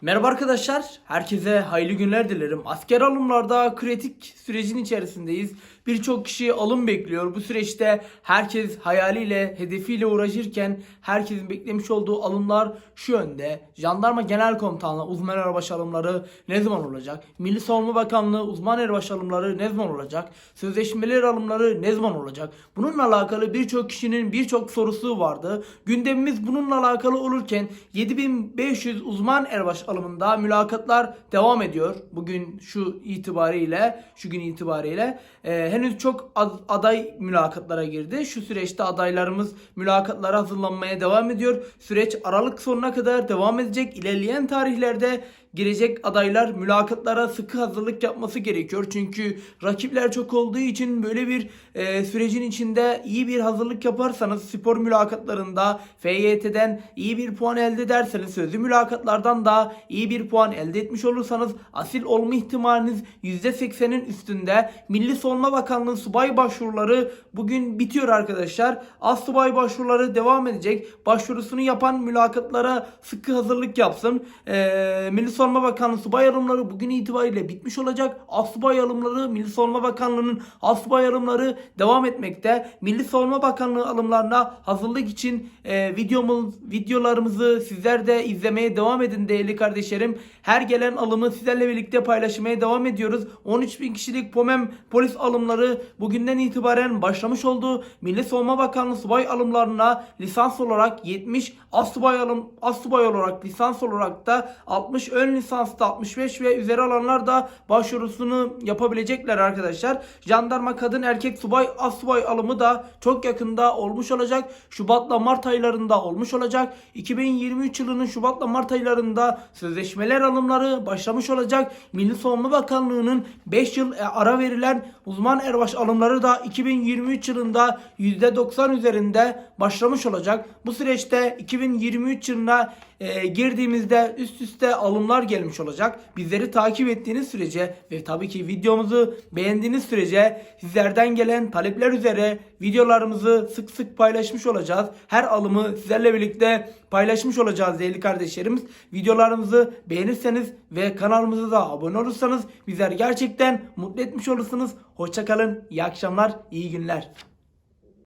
Merhaba arkadaşlar, herkese hayırlı günler dilerim. Asker alımlarda kritik sürecin içerisindeyiz. Birçok kişi alım bekliyor. Bu süreçte herkes hayaliyle, hedefiyle uğraşırken herkesin beklemiş olduğu alımlar şu yönde. Jandarma Genel Komutanlığı uzman erbaş alımları ne zaman olacak? Milli Savunma Bakanlığı uzman erbaş alımları ne zaman olacak? Sözleşmeler alımları ne zaman olacak? Bununla alakalı birçok kişinin birçok sorusu vardı. Gündemimiz bununla alakalı olurken 7500 uzman erbaş alımında mülakatlar devam ediyor. Bugün şu itibariyle, şu gün itibariyle e, henüz çok ad- aday mülakatlara girdi. Şu süreçte adaylarımız mülakatlara hazırlanmaya devam ediyor. Süreç Aralık sonuna kadar devam edecek. İlerleyen tarihlerde girecek adaylar mülakatlara sıkı hazırlık yapması gerekiyor. Çünkü rakipler çok olduğu için böyle bir e, sürecin içinde iyi bir hazırlık yaparsanız spor mülakatlarında FYT'den iyi bir puan elde ederseniz sözlü mülakatlardan da iyi bir puan elde etmiş olursanız asil olma ihtimaliniz %80'in üstünde. Milli Savunma Bakanlığı subay başvuruları bugün bitiyor arkadaşlar. Az subay başvuruları devam edecek. Başvurusunu yapan mülakatlara sıkı hazırlık yapsın. Ee, Milli Savunma Bakanlığı subay alımları bugün itibariyle bitmiş olacak. Asubay alımları Milli Savunma Bakanlığı'nın asubay alımları devam etmekte. Milli Savunma Bakanlığı alımlarına hazırlık için e, videomuz, videolarımızı sizler de izlemeye devam edin değerli kardeşlerim. Her gelen alımı sizlerle birlikte paylaşmaya devam ediyoruz. 13 bin kişilik POMEM polis alımları bugünden itibaren başlamış oldu. Milli Savunma Bakanlığı subay alımlarına lisans olarak 70, asubay alım asubay olarak lisans olarak da 60 ön lisansta 65 ve üzeri alanlar da başvurusunu yapabilecekler arkadaşlar. Jandarma kadın erkek subay asubay alımı da çok yakında olmuş olacak. Şubatla Mart aylarında olmuş olacak. 2023 yılının Şubatla Mart aylarında sözleşmeler alımları başlamış olacak. Milli Savunma Bakanlığı'nın 5 yıl e, ara verilen uzman erbaş alımları da 2023 yılında %90 üzerinde başlamış olacak. Bu süreçte 2023 yılına e, girdiğimizde üst üste alımlar gelmiş olacak. Bizleri takip ettiğiniz sürece ve tabii ki videomuzu beğendiğiniz sürece sizlerden gelen talepler üzere videolarımızı sık sık paylaşmış olacağız. Her alımı sizlerle birlikte paylaşmış olacağız değerli kardeşlerimiz. Videolarımızı beğenirseniz ve kanalımıza da abone olursanız bizler gerçekten mutlu etmiş olursunuz. Hoşçakalın, iyi akşamlar, iyi günler.